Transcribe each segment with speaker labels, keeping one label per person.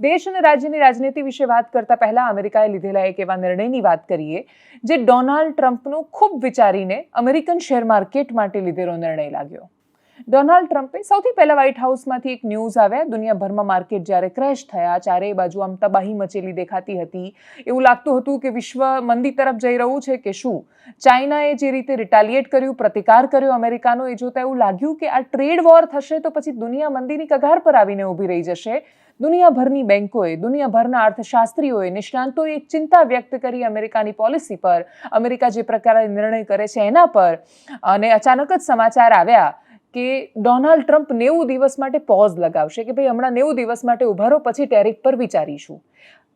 Speaker 1: દેશ અને રાજ્યની રાજનીતિ વિશે વાત કરતા પહેલા અમેરિકાએ લીધેલા એક એવા નિર્ણયની વાત કરીએ, જે ડોનાલ્ડ ટ્રમ્પનું ખૂબ વિચારીને અમેરિકન શેર માર્કેટ માટે લીધેલો નિર્ણય લાગ્યો. ડોનાલ્ડ ટ્રમ્પે સૌથી પહેલા વ્હાઇટ હાઉસમાંથી એક ન્યૂઝ આવ્યા, દુનિયાભરમાં માર્કેટ જ્યારે ક્રેશ થયા, ચારેય બાજુ આમ તબાહી મચેલી દેખાતી હતી. એવું લાગતું હતું કે વિશ્વ મંદી તરફ જઈ રહ્યું છે કે શું? ચાઇનાએ જે રીતે રિટાલિએટ કર્યું, પ્રતિકાર કર્યો અમેરિકાનો, એ જોતા એવું લાગ્યું કે આ ટ્રેડ વોર થશે તો પછી દુનિયા મંદીની કગાર પર આવીને ઊભી રહી જશે. દુનિયાભરની બેન્કોએ દુનિયાભરના અર્થશાસ્ત્રીઓએ નિષ્ણાંતોએ એક ચિંતા વ્યક્ત કરી અમેરિકાની પોલિસી પર. અમેરિકા જે પ્રકારે નિર્ણય કરે છે એના પર. અને અચાનક જ સમાચાર આવ્યા કે ડોનાલ્ડ ટ્રમ્પ નેવું દિવસ માટે પોઝ લગાવશે કે ભાઈ હમણાં નેવું દિવસ માટે ઉભારો પછી ટેરિફ પર વિચારીશું.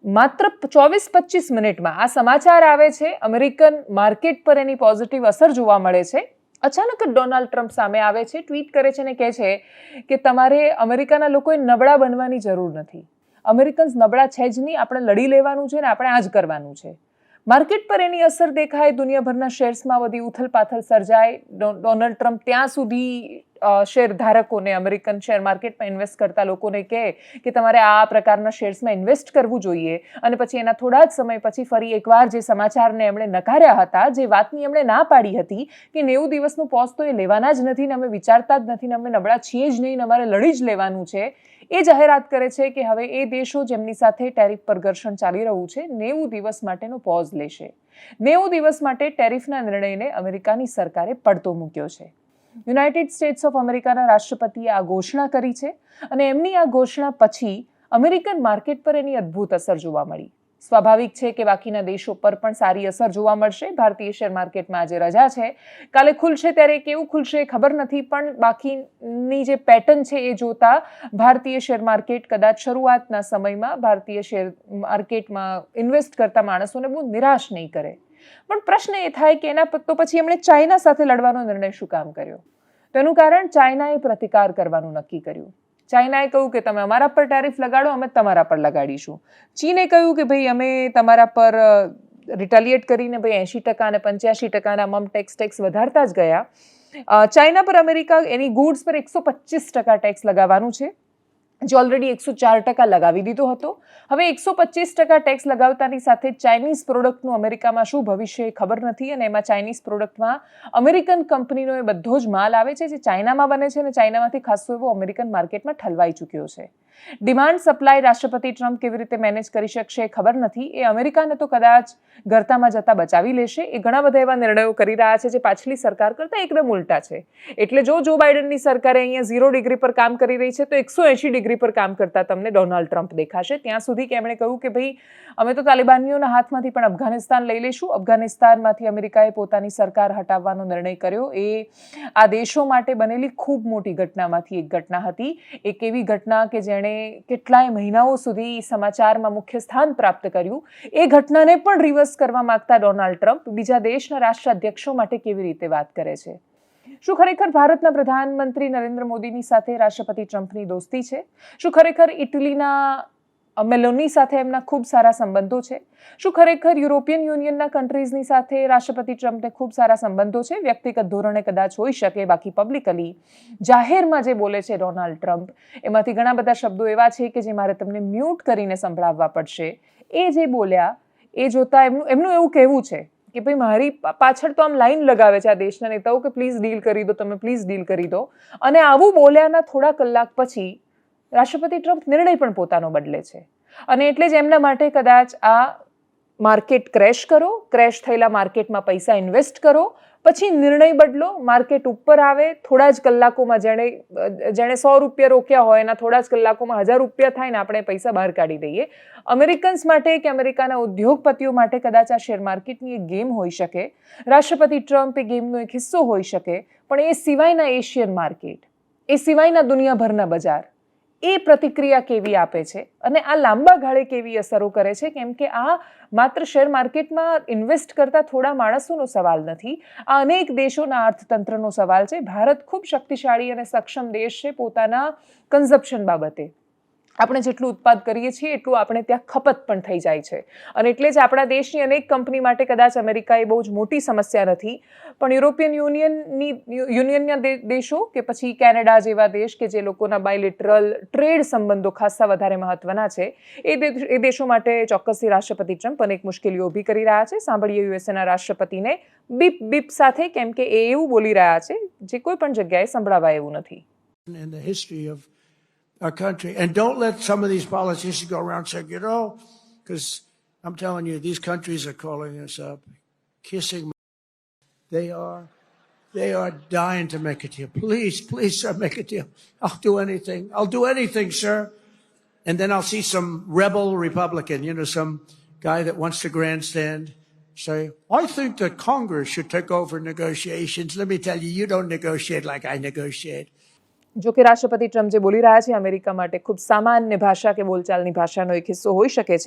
Speaker 1: માત્ર ચોવીસ પચીસ મિનિટમાં આ સમાચાર આવે છે, અમેરિકન માર્કેટ પર એની પોઝિટિવ અસર જોવા મળે છે. અચાનક જ ડોનાલ્ડ ટ્રમ્પ સામે આવે છે, ટ્વીટ કરે છે અને કહે છે કે તમારે અમેરિકાના લોકોએ નબળા બનવાની જરૂર નથી. અમેરિકન્સ નબળા છે જ નહીં, આપણે લડી લેવાનું છે ને આપણે આ જ કરવાનું છે. માર્કેટ પર એની અસર દેખાય, દુનિયાભરના શેર્સમાં બધી ઉથલપાથલ સર્જાય ડોનાલ્ડ ટ્રમ્પ ત્યાં સુધી અ, શેર ધારકોને અમેરિકન શેર માર્કેટમાં ઇન્વેસ્ટ કરતા લોકોને કહે કે તમારે આ પ્રકારના શેર્સમાં ઇન્વેસ્ટ કરવું જોઈએ. અને પછી એના થોડા જ સમય પછી ફરી એકવાર જે સમાચારને એમણે નકાર્યા હતા જે વાતની એમણે ના પાડી હતી કે નેવું દિવસનું પોઝ તો એ લેવાના જ નથી ને અમે વિચારતા જ નથી ને અમે નબળા છીએ જ નહીં અમારે લડી જ લેવાનું છે. એ જાહેરાત કરે છે કે હવે એ દેશો જેમની સાથે ટેરિફ પર ઘર્ષણ ચાલી રહ્યું છે નેવું દિવસ માટેનો પોઝ લેશે. નેવું દિવસ માટે ટેરિફના નિર્ણયને અમેરિકાની સરકારે પડતો મૂક્યો છે. યુનાઇટેડ સ્ટેટ્સ ઓફ અમેરિકાના રાષ્ટ્રપતિએ આ ઘોષણા કરી છે અને એમની આ ઘોષણા પછી અમેરિકન માર્કેટ પર એની અદ્ભુત અસર જોવા મળી. સ્વાભાવિક છે કે બાકીના દેશો પર પણ સારી અસર જોવા મળશે. ભારતીય શેર માર્કેટમાં આજે રજા છે. કાલે ખુલશે ત્યારે કેવું ખુલશે ખબર નથી, પણ બાકીની જે પેટર્ન છે એ જોતા ભારતીય શેર માર્કેટ કદાચ શરૂઆતના સમયમાં ભારતીય શેર માર્કેટમાં ઇન્વેસ્ટ કરતા માણસોને બહુ નિરાશ નહીં કરે. પણ પ્રશ્ન એ થાય કે એના તો પછી એમણે ચાઇના સાથે લડવાનો નિર્ણય શું કામ કર્યો? તેનું કારણ ચાઇનાએ પ્રતિકાર કરવાનું નક્કી કર્યું. ચાઇનાએ કહ્યું કે તમે અમારા પર ટેરિફ લગાડો, અમે તમારા પર લગાડીશું. ચીને કહ્યું કે ભાઈ અમે તમારા પર રિટાલિએટ કરીને ભાઈ એંશી ટકા અને પંચ્યાસી ટકાના મમ ટેક્સ ટેક્સ વધારતા જ ગયા. ચાઇના પર અમેરિકા એની ગુડ્સ પર એકસો પચીસ ટકા ટેક્સ લગાવવાનું છે. જે ઓલરેડી એકસો ચાર ટકા લગાવી દીધો હતો. હવે એકસો પચીસ ટકા ટેક્સ લગાવતાની સાથે ચાઇનીઝ પ્રોડક્ટનું અમેરિકામાં શું ભવિષ્ય ખબર નથી અને એમાં ચાઇનીઝ પ્રોડક્ટમાં અમેરિકન કંપનીનો એ બધો જ માલ આવે છે જે ચાઇનામાં બને છે અને ચાઇનામાંથી ખાસો એવો અમેરિકન માર્કેટમાં ઠલવાઈ ચૂક્યો છે. ડિમાન્ડ સપ્લાય રાષ્ટ્રપતિ ટ્રમ્પ કેવી રીતે મેનેજ કરી શકશે ખબર નથી. એ અમેરિકાને તો કદાચ ગરતામાં જતા બચાવી લેશે. એ ઘણા બધા એવા નિર્ણયો કરી રહ્યા છે જે પાછલી સરકાર કરતાં એકદમ ઉલટા છે. એટલે જો જો બાઇડનની સરકારે અહીંયા ઝીરો ડિગ્રી પર કામ કરી રહી છે, તો એકસો એંશી ડિગ્રી પર કામ કરતા તમને ડોનાલ્ડ ટ્રમ્પ દેખાશે. ત્યાં સુધી કે એમણે કહ્યું કે ભાઈ, અમે તો તાલિબાનીઓના હાથમાંથી પણ અફઘાનિસ્તાન લઈ લઈશું. અફઘાનિસ્તાનમાંથી અમેરિકાએ પોતાની સરકાર હટાવવાનો નિર્ણય કર્યો. એ આ દેશો માટે બનેલી ખૂબ મોટી ઘટનામાંથી એક ઘટના હતી. એક એવી ઘટના કે જેણે કેટલાય મહિનાઓ સુધી સમાચારમાં મુખ્ય સ્થાન પ્રાપ્ત કર્યું. એ ઘટનાને પણ રિવર્સ કરવા માંગતા ડોનાલ્ડ ટ્રમ્પ બીજા દેશના રાષ્ટ્રાધ્યક્ષો માટે કેવી રીતે વાત કરે છે? શું ખરેખર ભારતના પ્રધાનમંત્રી નરેન્દ્ર મોદીની સાથે રાષ્ટ્રપતિ ટ્રમ્પની દોસ્તી છે? શું ખરેખર ઇટલીના મેલોની સાથે એમના ખૂબ સારા સંબંધો છે. શું ખરેખર યુરોપિયન યુનિયનના કન્ટ્રીઝની સાથે રાષ્ટ્રપતિ ટ્રમ્પને ખૂબ સારા સંબંધો છે? વ્યક્તિગત ધોરણે કદાચ હોઈ શકે બાકી પબ્લિકલી જાહેરમાં જે બોલે છે ડોનાલ્ડ ટ્રમ્પ, એમાંથી ઘણા બધા શબ્દો એવા છે કે જે મારે તમને મ્યુટ કરીને સંભળાવવા પડશે. એ જે બોલ્યા, એ જોતા એમનું એમનું એવું કહેવું છે કે ભાઈ, મારી પાછળ તો આમ લાઈન લગાવે છે આ દેશના નેતાઓ કે પ્લીઝ ડીલ કરી દો, તમે પ્લીઝ ડીલ કરી દો. અને આવું બોલ્યાના થોડા કલાક પછી રાષ્ટ્રપતિ ટ્રમ્પ નિર્ણય પણ પોતાનો બદલે છે. અને એટલે જ એમના માટે કદાચ આ માર્કેટ ક્રેશ કરો, ક્રેશ થયેલા માર્કેટમાં પૈસા ઇન્વેસ્ટ કરો, પછી નિર્ણય બદલો, માર્કેટ ઉપર આવે, થોડા જ કલાકોમાં જેણે જેણે સો રૂપિયા રોક્યા હોય, એના થોડા જ કલાકોમાં હજાર રૂપિયા થાય ને આપણે પૈસા બહાર કાઢી દઈએ. અમેરિકન્સ માટે કે અમેરિકાના ઉદ્યોગપતિઓ માટે કદાચ આ શેર માર્કેટની એક ગેમ હોઈ શકે. રાષ્ટ્રપતિ ટ્રમ્પ એ ગેમનો એક હિસ્સો હોઈ શકે. પણ એ સિવાયના એશિયન માર્કેટ, એ સિવાયના દુનિયાભરના બજાર એ પ્રતિક્રિયા કેવી આપે છે? અને આ લાંબા ગાળે કેવી અસરો કરે છે? કેમ કે આ માત્ર શેર માર્કેટમાં ઇન્વેસ્ટ કરતા થોડા માણસોનો સવાલ નથી. આ અનેક દેશોના અર્થતંત્રનો સવાલ છે. ભારત ખૂબ શક્તિશાળી અને સક્ષમ દેશ છે પોતાના કન્ઝપ્શન બાબતે. આપણે જેટલું ઉત્પાદ કરીએ છીએ, એટલું આપણે ત્યાં ખપત પણ થઈ જાય છે. અને એટલે જ આપણા દેશની અનેક કંપની માટે કદાચ અમેરિકા એ બહુ જ મોટી સમસ્યા નથી, પણ યુરોપિયન યુનિયનની યુનિયનના દેશો કે પછી કેનેડા જેવા દેશ કે જે લોકોના બાયલેટરલ ટ્રેડ સંબંધો ખાસ્સા વધારે મહત્વના છે, એ એ દેશો માટે ચોક્કસથી રાષ્ટ્રપતિ ટ્રમ્પ અનેક મુશ્કેલીઓ ઊભી કરી રહ્યા છે. સાંભળીએ યુએસએના રાષ્ટ્રપતિને બીપ બીપ સાથે, કેમ કે એ એવું બોલી રહ્યા છે, જે કોઈ પણ જગ્યાએ સંભળાવાય એવું નથી.
Speaker 2: In the history of our country. And don't let some of these politicians go around saying, you know, because I'm telling you, these countries are calling us up, kissing. my- They are, they are dying to make a deal. Please, please, sir, make a deal. I'll do anything. I'll do anything, sir. And then I'll see some rebel Republican, you know, some guy that wants to grandstand. Say, I think that Congress should take over negotiations. Let me tell you, you don't negotiate like I negotiate.
Speaker 1: જો કે રાષ્ટ્રપતિ Trump જે બોલી રહ્યા છે America માટે ખૂબ સામાન્ય ભાષા કે બોલચાલની ભાષાનો એક હિસ્સો હોઈ શકે છે.